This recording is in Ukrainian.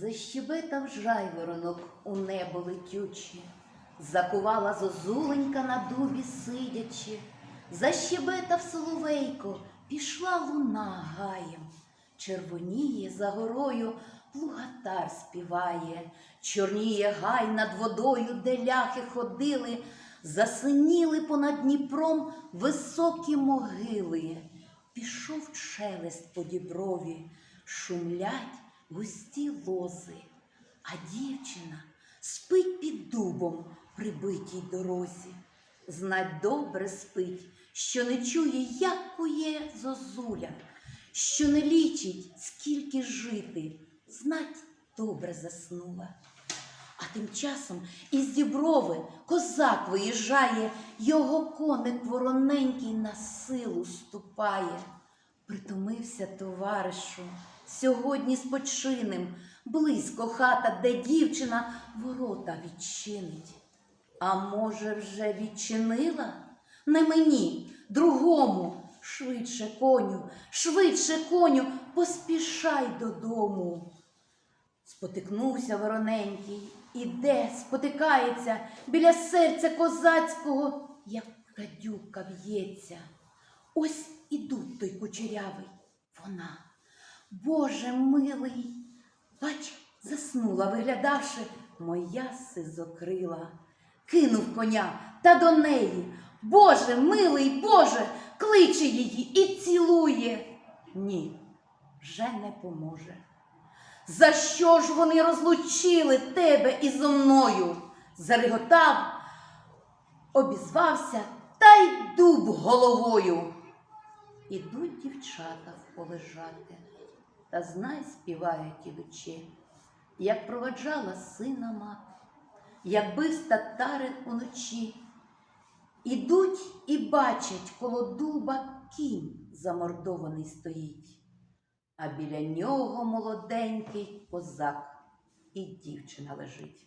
Защебетав жайворонок у небо летюче, закувала зозуленька на дубі сидячи, защебетав соловейко, пішла луна гаєм, червоніє за горою, плугатар співає, чорніє гай над водою, де ляхи ходили, засиніли понад Дніпром високі могили. Пішов шелест по діброві, шумлять густі лози, а дівчина спить під дубом при битій дорозі. Знать добре спить, що не чує, як кує зозуля, що не лічить, скільки жити, знать добре заснула. А тим часом із діброви козак виїжджає, його коник вороненький на силу ступає. Притомився товаришу, сьогодні спочинем, близько хата, де дівчина ворота відчинить. А може, вже відчинила? Не мені, другому, швидше коню, швидше коню, поспішай додому. Спотикнувся вороненький, іде, спотикається біля серця козацького, як кадюка в'ється. Ось ідуть той кучерявий, вона. Боже милий, бач, заснула, виглядавши, моя сизокрила. Кинув коня та до неї. Боже, милий, Боже, кличе її і цілує. Ні, вже не поможе. За що ж вони розлучили тебе ізо мною? Зареготав, обізвався та й дуб головою. Ідуть дівчата полежати, та знай співають ідучи, як проведжала сина мати, як бив татарин уночі. Ідуть і бачать коло дуба кінь замордований стоїть а біля нього молоденький козак і дівчина лежить.